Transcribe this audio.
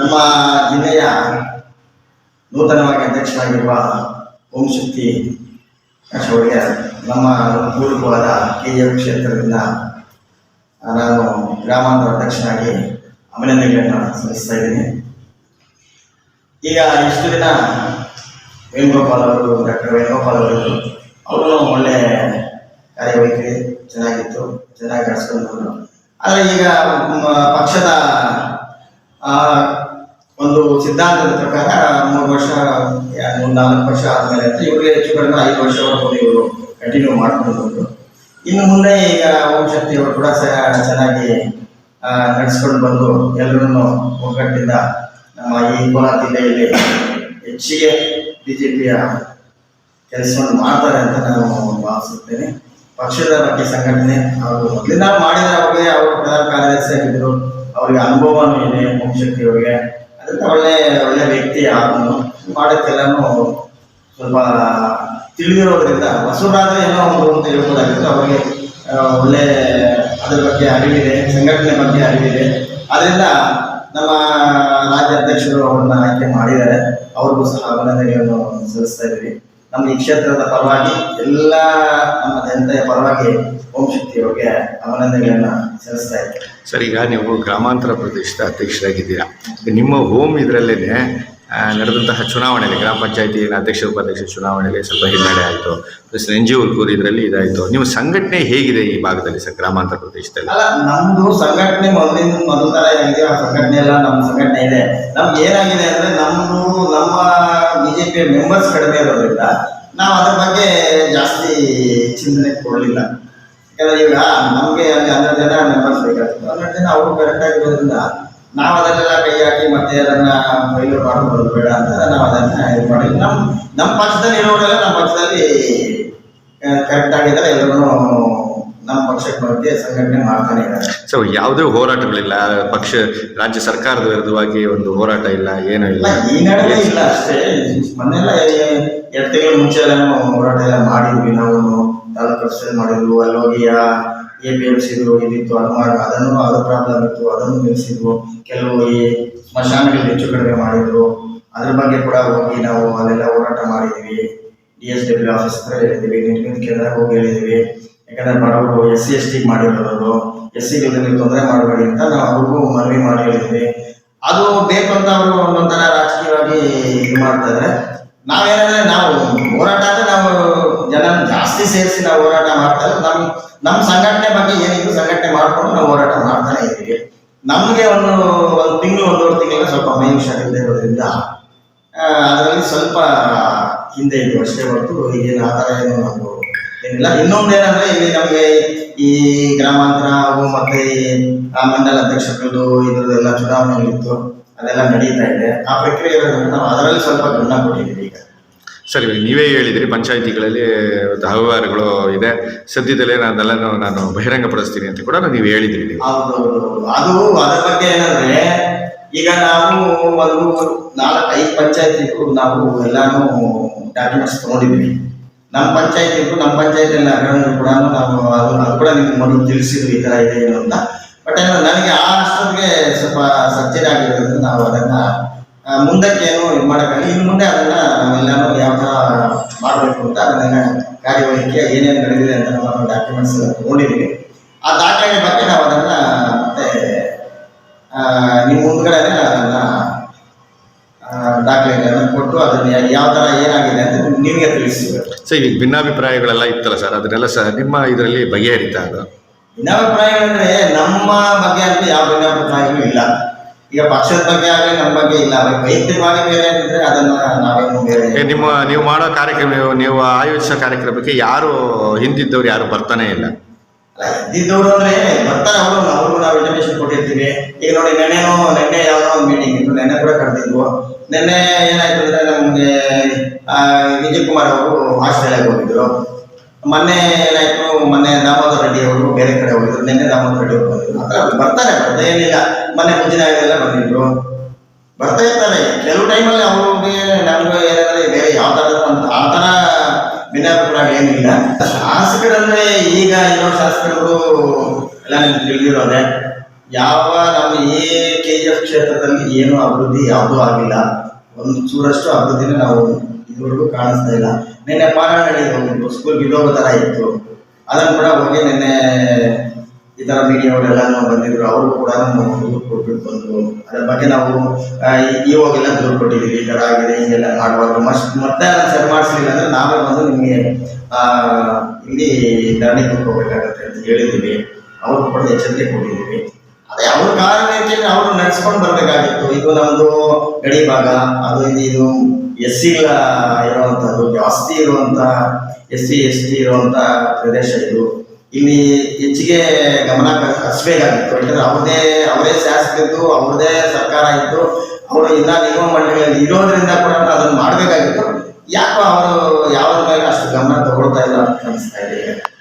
ನಮ್ಮ ಜಿಲ್ಲೆಯ ನೂತನವಾಗಿ ಅಧ್ಯಕ್ಷರಾಗಿರುವ ಓಂ ಶಕ್ತಿ ಅವರಿಗೆ ನಮ್ಮ ಪೂರ್ವವಾದ ಕೆ ಎಫ್ ಕ್ಷೇತ್ರದಿಂದ ನಾನು ಗ್ರಾಮಾಂತರ ಅಧ್ಯಕ್ಷನಾಗಿ ಅಭಿನಂದನೆಗಳನ್ನು ಸಲ್ಲಿಸ್ತಾ ಇದ್ದೀನಿ. ಈಗ ಇಷ್ಟು ದಿನ ವೇಣುಗೋಪಾಲ್ ಅವರು, ಡಾಕ್ಟರ್ ವೇಣುಗೋಪಾಲ್ ಅವರು ಅವರು ಒಳ್ಳೆ ಕಾರ್ಯವೈಖರಿ ಚೆನ್ನಾಗಿತ್ತು, ಚೆನ್ನಾಗಿ ನಡೆಸ್ಕೊಂಡು ಆದರೆ ಈಗ ಪಕ್ಷದ ಒಂದು ಸಿದ್ಧಾಂತದ ಪ್ರಕಾರ ಮೂರು ವರ್ಷ ಒಂದು ನಾಲ್ಕು ವರ್ಷ ಆದಮೇಲೆ ಅಂತ ಇವರಿಗೆ ಹೆಚ್ಚು ಕಡಿಮೆ ಐದು ವರ್ಷವರೆಗೂ ಇವರು ಕಂಟಿನ್ಯೂ ಮಾಡ್ಕೊಂಡು ಇನ್ನು ಮುಂದೆ ಈಗ ಓಂ ಕೂಡ ಸ- ಚೆನ್ನಾಗಿ ನಡೆಸ್ಕೊಂಡು ಬಂದು ಎಲ್ಲರನ್ನು ಒಗ್ಗಟ್ಟಿಂದ ನಮ್ಮ ಈ ಕೋಲಾರ ಜಿಲ್ಲೆಯಲ್ಲಿ ಹೆಚ್ಚಿಗೆ ಬಿ ಜೆ ಪಿಯ ಕೆಲಸವನ್ನು ಮಾಡ್ತಾರೆ ಅಂತ ನಾನು ಭಾವಿಸುತ್ತೇನೆ. ಪಕ್ಷದ ಬಗ್ಗೆ ಸಂಘಟನೆ ಅವರು ಮೊದಲಿಂದ ಮಾಡಿದ ಅವರು ಪ್ರಧಾನ ಕಾರ್ಯದರ್ಶಿ ಆಗಿದ್ದರು. ಅವರಿಗೆ ಅನುಭವನೂ ಇದೆ ಓಂ ಒಳ್ಳೆ ಒಳ್ಳೆ ವ್ಯಕ್ತಿ ಆದನು ಮಾಡೋಕ್ಕೆಲ್ಲನೂ ಸ್ವಲ್ಪ ತಿಳಿದಿರೋದ್ರಿಂದ ಹೊಸಬರಾದ್ರೆ ಏನೋ ಒಂದು ಅಂತ ಹೇಳ್ಬೋದಾಗಿತ್ತು. ಅವರಿಗೆ ಒಳ್ಳೆ ಅದ್ರ ಬಗ್ಗೆ ಅರಿವಿದೆ, ಸಂಘಟನೆ ಬಗ್ಗೆ ಅರಿವಿದೆ. ಅದರಿಂದ ನಮ್ಮ ರಾಜ್ಯ ಅಧ್ಯಕ್ಷರು ಅವ್ರನ್ನ ಆಯ್ಕೆ ಮಾಡಿದ್ದಾರೆ. ಅವ್ರಿಗೂ ಸಹ ಅಭಿನಂದನೆಯನ್ನು ಸಲ್ಲಿಸ್ತಾ ಇದ್ದೀವಿ. ನಮ್ಮ ಈ ಕ್ಷೇತ್ರದ ಪರವಾಗಿ ಎಲ್ಲ ನಮ್ಮ ಜನತೆಯ ಪರವಾಗಿ ಓಂ ಶಕ್ತಿ ಅವರಿಗೆ ಅಭಿನಂದನೆಗಳನ್ನ ಸಲ್ಲಿಸ್ತಾ ಇದ್ದೀವಿ ಸರ್, ಈಗ ನೀವು ಗ್ರಾಮಾಂತರ ಪ್ರದೇಶದ ಅಧ್ಯಕ್ಷರಾಗಿದ್ದೀರಾ. ನಿಮ್ಮ ಹೋಮ್ ಇದರಲ್ಲೇ ನಡೆದಂತಹ ಚುನಾವಣೆಯಲ್ಲಿ ಗ್ರಾಮ ಪಂಚಾಯತಿ ಅಧ್ಯಕ್ಷ, ಉಪಾಧ್ಯಕ್ಷ ಚುನಾವಣೆಯಲ್ಲಿ ಸ್ವಲ್ಪ ಹಿನ್ನಡೆ ಆಯಿತು. ಪ್ಲಸ್ ಎನ್ ಜಿ ಇದರಲ್ಲಿ ಇದಾಯಿತು. ನಿಮ್ಮ ಸಂಘಟನೆ ಹೇಗಿದೆ ಈ ಭಾಗದಲ್ಲಿ ಸರ್, ಗ್ರಾಮಾಂತರ ಪ್ರದೇಶದಲ್ಲಿ? ನಮ್ದು ಸಂಘಟನೆ ಮೊದಲಿಂದ ಮೊದಲ ತರ ಏನಿದೆ, ಆ ಸಂಘಟನೆ ಎಲ್ಲ ನಮ್ಮ ಸಂಘಟನೆ ಇದೆ. ನಮ್ಗೆ ಏನಾಗಿದೆ ಅಂದರೆ ನಮ್ಮ ನಮ್ಮ ಬಿ ಜೆ ಪಿ ಮೆಂಬರ್ಸ್ ಕಡಿಮೆ ಇರೋದ್ರಿಂದ ನಾವು ಅದ್ರ ಬಗ್ಗೆ ಜಾಸ್ತಿ ಚಿಂತನೆ ಕೊಡಲಿಲ್ಲ. ಯಾಕಂದ್ರೆ ಈಗ ನಮಗೆ ಅಲ್ಲಿ ಹನ್ನೆರಡು ಜನ ಮೆಂಬರ್ಸ್ ಬೇಕಾಗ್ತದೆ. ಹನ್ನೆರಡು ಜನ ಅವರು ಕರೆಕ್ಟ್ ಆಗಿರೋದ್ರಿಂದ ನಾವು ಅದನ್ನೆಲ್ಲ ಕೈ ಹಾಕಿ ಮತ್ತೆ ಅದನ್ನ ಮೈಲು ಮಾಡ್ಕೊಳ್ಳೋದು ಬೇಡ ಅಂತ ನಾವು ಅದನ್ನ ಇದು ಮಾಡಿದ್ವಿ. ನಮ್ಮ ನಮ್ಮ ಪಕ್ಷದಲ್ಲಿ ಇರೋರೆಲ್ಲ ನಮ್ಮ ಪಕ್ಷದಲ್ಲಿ ಕರೆಕ್ಟ್ ಆಗಿದ್ದಾರೆ. ಎಲ್ಲರೂ ನಮ್ಮ ಪಕ್ಷಕ್ಕೆ ಬಗ್ಗೆ ಸಂಘಟನೆ ಮಾಡ್ತಾನೆ ಇದ್ದಾರೆ. ಸೊ ಯಾವುದೇ ಹೋರಾಟಗಳಿಲ್ಲ. ಪಕ್ಷ ರಾಜ್ಯ ಸರ್ಕಾರದ ವಿರುದ್ಧವಾಗಿ ಒಂದು ಹೋರಾಟ ಇಲ್ಲ ಏನೂ ಇಲ್ಲ. ಈ ನಡುವೆ ಇಲ್ಲ ಅಷ್ಟೇ. ಮೊನ್ನೆಲ್ಲ ಎರಡು ತಿಂಗಳ ಮುಂಚೆ ಎಲ್ಲ ಹೋರಾಟ ಎಲ್ಲ ಮಾಡಿದ್ವಿ. ನಾವು ತಾಲೂಕು ಮಾಡಿದ್ವಿ ಮಾಡಿದ್ವು. ಅಲ್ಲಿ ಹೋಗಿ ಎ ಪಿ ಎಂ ಸಿದು ಇದಿತ್ತು ಅದು ಮಾಡಿ ಅದನ್ನು ಅದು ಪ್ರಾಬ್ಲಮ್ ಇತ್ತು. ಅದನ್ನು ನಿಲ್ಲಿಸಿದ್ವು ಕೆಲವು ಈ ಸ್ಮಶಾನಗಳು ಹೆಚ್ಚು ಕಡಿಮೆ ಮಾಡಿದ್ರು. ಅದ್ರ ಬಗ್ಗೆ ಕೂಡ ಹೋಗಿ ನಾವು ಅಲ್ಲೆಲ್ಲ ಹೋರಾಟ ಮಾಡಿದ್ವಿ. ಡಿ ಎಸ್ ಡಬ್ಲ್ಯೂ ಆಫೀಸ್ ಹತ್ರ ಹೇಳಿದ್ವಿ. ನಿರ್ಮಿತ ಕೇಂದ್ರ ಹೋಗಿ ಹೇಳಿದ್ವಿ. ಯಾಕಂದ್ರೆ ಬಡವರು ಎಸ್ ಸಿ, ಎಸ್ ಟಿ ಮಾಡಿರೋದು ಎಸ್ ಸಿ ನೀವು ತೊಂದರೆ ಮಾಡಬೇಡಿ ಅಂತ ನಾವು ಅವ್ರಿಗೂ ಮನವಿ ಮಾಡಿ ಹೇಳಿದ್ವಿ. ಅದು ಬೇಕು ಅಂತ ಅವರು ಒಂದೊಂಥರ ರಾಜಕೀಯವಾಗಿ ಇದು ಮಾಡ್ತಾ ಇದ್ದಾರೆ. ನಾವೇನಂದ್ರೆ ನಾವು ಹೋರಾಟ ಅಂದ್ರೆ ನಾವು ಜನ ಜಾಸ್ತಿ ಸೇರಿಸಿ ನಾವು ಹೋರಾಟ ಮಾಡ್ತಾ ನಮ್ ನಮ್ಮ ಸಂಘಟನೆ ಬಗ್ಗೆ ಏನಿದ್ರು ಸಂಘಟನೆ ಮಾಡ್ಕೊಂಡು ನಾವು ಹೋರಾಟ ಮಾಡ್ತಾನೆ ಇದ್ದೀವಿ. ನಮಗೆ ಒಂದು ಒಂದು ತಿಂಗಳು, ಒಂದೂವರೆ ತಿಂಗಳ ಸ್ವಲ್ಪ ಮೈ ಹುಷಾರಿಲ್ಲದೆ ಇರೋದ್ರಿಂದ ಅದರಲ್ಲಿ ಸ್ವಲ್ಪ ಹಿಂದೆ ಇದ್ದು ಅಷ್ಟೇ ಹೊರತು ಈಗೇನು ಆ ಏನು ನಾವು ಏನಿಲ್ಲ. ಇನ್ನೊಂದು ಏನಂದ್ರೆ ಇಲ್ಲಿ ನಮಗೆ ಈ ಗ್ರಾಮಾಂತರ ಮತ್ತು ಈ ಮಂಡಲ ಅಧ್ಯಕ್ಷರದ್ದು ಇದ್ರದ್ದೆಲ್ಲ ಚುನಾವಣೆಗಳಿತ್ತು. ಅದೆಲ್ಲ ನಡೀತಾ ಇದೆ. ಆ ಪ್ರಕ್ರಿಯೆಗಳನ್ನು ನಾವು ಅದರಲ್ಲಿ ಸ್ವಲ್ಪ ಗಮನ ಕೊಟ್ಟಿದ್ದೀವಿ ಈಗ. ಸರಿ ನೀವೇ ಹೇಳಿದಿರಿ ಪಂಚಾಯಿತಿಗಳಲ್ಲಿ ಹಲವಾರುಗಳು ಇದೆ. ಸದ್ಯದಲ್ಲೇ ನಾನು ನಾನು ಬಹಿರಂಗಪಡಿಸ್ತೀನಿ ಅಂತ ಕೂಡ ನೀವು ಹೇಳಿದ್ರಿ ಹೌದೌದು ಅದು ಅದರ ಬಗ್ಗೆ ಏನಂದ್ರೆ ಈಗ ನಾವು ಒಂದು ನಾಲ್ಕು ಐದು ಪಂಚಾಯತಿಗೂ ನಾವು ಎಲ್ಲಾನು ಡಾಕ್ಯುಮೆಂಟ್ಸ್ ತಗೊಂಡಿದ್ವಿ ನಮ್ಮ ಪಂಚಾಯತಿಗೂ ನಮ್ಮ ಪಂಚಾಯತಿಯಲ್ಲಿ ಅಗ್ರಹ ಕೂಡ ನಾವು ಅದು ಅದು ಕೂಡ ನಿಮ್ಗೆ ಮೊದಲು ತಿಳಿಸಿದ್ವಿ ಈ ಥರ ಇದೆ ಏನು ಅಂತ. ಬಟ್ ನನಗೆ ಆ ಅಷ್ಟೊತ್ತಿಗೆ ಸ್ವಲ್ಪ ಸರ್ಜರಿ ಆಗಿರೋದ್ರಿಂದ ನಾವು ಅದನ್ನ ಮುಂದಕ್ಕೆ ಏನು ಇದು ಮಾಡೋಕ್ಕಾಗಲಿ ಇನ್ನು ಮುಂದೆ ಅದನ್ನ ನಾವೆಲ್ಲಾನು ಯಾವ ಥರ ಮಾಡಬೇಕು ಅಂತ ಅದನ್ನ ಕಾರ್ಯವೈಖರಿ ಏನೇನು ನಡೆದಿದೆ ಅಂತ ನಮ್ಮ ಡಾಕ್ಯುಮೆಂಟ್ಸ್ ತಗೊಂಡಿದ್ದೀವಿ. ಆ ದಾಖಲೆ ಬಗ್ಗೆ ನಾವು ಅದನ್ನ ಮತ್ತೆ ನಿಮ್ಮ ಮುಂದ್ಗಡೆ ಅದನ್ನ ದಾಖಲೆಗಳನ್ನ ಕೊಟ್ಟು ಅದನ್ನ ಯಾವ ತರ ಏನಾಗಿದೆ ಅಂತ ನಿಮಗೆ ತಿಳಿಸ್ತೀವಿ. ಸರಿ, ಈಗ ಭಿನ್ನಾಭಿಪ್ರಾಯಗಳೆಲ್ಲ ಇತ್ತಲ್ಲ ಸರ್, ಅದನ್ನೆಲ್ಲ ಸರ್ ನಿಮ್ಮ ಇದರಲ್ಲಿ ಬಗೆಹರಿತ ಅದು ಭಿನ್ನಾಭಿಪ್ರಾಯ ಅಂದ್ರೆ ನಮ್ಮ ಬಗ್ಗೆ ಅಂತ ಯಾವ ಭಿನ್ನಾಭಿಪ್ರಾಯಗಳು ಇಲ್ಲ. ಈಗ ಪಕ್ಷದ ಬಗ್ಗೆ ಆಗಲಿ ನಮ್ಮ ಬಗ್ಗೆ ಇಲ್ಲ. ವೈಯಕ್ತಿಕವಾಗಿ ಬೇರೆ ಏನಿದ್ರೆ ಅದನ್ನ ನಾವೇನು ಬೇರೆ ನಿಮ್ಮ ನೀವು ಮಾಡೋ ಕಾರ್ಯಕ್ರಮ ನೀವು- ಆಯೋಜಿಸೋ ಕಾರ್ಯಕ್ರಮಕ್ಕೆ ಯಾರು ಹಿಂದಿದ್ದವ್ರು ಯಾರು ಬರ್ತಾನೆ ಇಲ್ಲ? ಇದ್ದಿದ್ದವ್ರು ಅಂದ್ರೆ ಬರ್ತಾರೆ ಅವರು. ಅವ್ರಿಗೂ ನಾವು ಇಂಟಿಮೇಷನ್ ಕೊಟ್ಟಿರ್ತೀವಿ. ಈಗ ನೋಡಿ ನೆನ್ನೆನೂ ನೆನ್ನೆ ಯಾವ್ದೋ ಒಂದು ಮೀಟಿಂಗ್ ಇತ್ತು. ನೆನ್ನೆ ಕೂಡ ಕರೆದಿದ್ವು. ನೆನ್ನೆ ಏನಾಯ್ತು ಅಂದ್ರೆ ನಮ್ಗೆ ವಿಜಯ್ ಕುಮಾರ್ ಅವರು ಆಸ್ಟ್ರೇಲಿಯಾಗೆ ಹೋಗಿದ್ರು. ಮೊನ್ನೆ ಏನಾಯ್ತು? ಮೊನ್ನೆ ದಾಮೋದರ್ ರೆಡ್ಡಿ ಅವರು ಬೇರೆ ಕಡೆ ಹೋಗಿದ್ರು ನಿನ್ನೆ ದಾಮೋದರ್ ರೆಡ್ಡಿ ಅವರು ಬಂದಿದ್ರು ಬರ್ತಾರೆ. ಬರ್ತಾ ಏನಿಲ್ಲ ಮೊನ್ನೆ ಮುಂಚಿನ ಎಲ್ಲ ಬಂದಿದ್ರು. ಬರ್ತಾ ಇರ್ತಾರೆ. ಕೆಲವು ಟೈಮಲ್ಲಿ ಅವ್ರಿಗೆ ನಮ್ಗೆ ಏನಂದ್ರೆ ಬೇರೆ ಯಾವ ಥರ ಆ ಥರ ಭಿನ್ನಾಭಿಪ್ರಾಯ ಏನಿಲ್ಲ. ಶಾಸಕರಂದ್ರೆ ಈಗ ಇರೋ ಶಾಸಕರು ಎಲ್ಲ ನಿಮ್ಗೆ ತಿಳಿದಿರೋದೆ, ಯಾವ ನಮ್ಮ ಈ ಕೆ ಜಿ ಎಫ್ ಕ್ಷೇತ್ರದಲ್ಲಿ ಏನು ಅಭಿವೃದ್ಧಿ ಯಾವುದೂ ಆಗಿಲ್ಲ. ಒಂದು ಚೂರಷ್ಟು ಅಭಿವೃದ್ಧಿನ ನಾವು ಇದುವರೆಗೂ ಕಾಣಿಸ್ತಾ ಇಲ್ಲ. ನಿನ್ನೆ ಪಾರಾಯಣಿ ಒಂದು ಸ್ಕೂಲ್ ಬಿದ್ದೋಗೋ ಥರ ಇತ್ತು. ಅದನ್ನು ಕೂಡ ಹೋಗಿ ನಿನ್ನೆ ಈ ಥರ ಮೀಡಿಯಾವರೆಲ್ಲ ಬಂದಿದ್ರು. ಅವರು ಕೂಡ ದುಡ್ಡು ಕೊಟ್ಬಿಟ್ಟು ಬಂದರು. ಅದ್ರ ಬಗ್ಗೆ ನಾವು ಇವಾಗೆಲ್ಲ ದೂರು ಕೊಟ್ಟಿದ್ದೀವಿ, ಈ ತರ ಆಗಿದೆ, ಹಿಂಗೆಲ್ಲ ಮಾಡಬಾರ್ದು ಮಸ್ಟ್ ಮತ್ತೆ ಸರಿ ಮಾಡಿಸ್ಲಿಲ್ಲ ಅಂದರೆ ನಾವೇ ಬಂದು ನಿಮಗೆ ಇಲ್ಲಿ ಧರಣಿ ಕೊಟ್ಕೋಬೇಕಾಗತ್ತೆ ಅಂತ ಹೇಳಿದ್ದೀವಿ. ಅವ್ರು ಕೂಡ ಎಚ್ಚರಿಕೆ ಕೊಟ್ಟಿದ್ದೀವಿ. ಅದೇ ಅವ್ರ ಕಾರಣ ಅವರು ನಡ್ಸ್ಕೊಂಡು ಬರಬೇಕಾಗಿತ್ತು. ಇದು ನಮ್ಮದು ಗಡಿ ಭಾಗ, ಅದು ಇದು ಎಸ್ ಸಿಗಳ ಇರುವಂಥದ್ದು ಜಾಸ್ತಿ ಇರುವಂಥ ಎಸ್ ಸಿ ಎಸ್ ಟಿ ಇರುವಂಥ ಪ್ರದೇಶ ಇದು. ಇಲ್ಲಿ ಹೆಚ್ಚಿಗೆ ಗಮನ ಹರಿಸಬೇಕಾಗಿತ್ತು. ಯಾಕಂದ್ರೆ ಅವ್ರದೇ ಅವರೇ ಶಾಸಕರಿದ್ದು ಅವ್ರದೇ ಸರ್ಕಾರ ಇತ್ತು ಅವರು ಇಲ್ಲ ನಿಗಮ ಮಂಡಳಿಗಳಲ್ಲಿ ಇರೋದ್ರಿಂದ ಕೂಡ ಅದನ್ನು ಮಾಡಬೇಕಾಗಿತ್ತು. ಯಾಕೋ ಅವರು ಯಾವ ಮೇಲೆ ಅಷ್ಟು ಗಮನ ತಗೊಳ್ತಾ ಇಲ್ಲ ಅಂತ ಅನಿಸ್ತಾ ಇದೆ.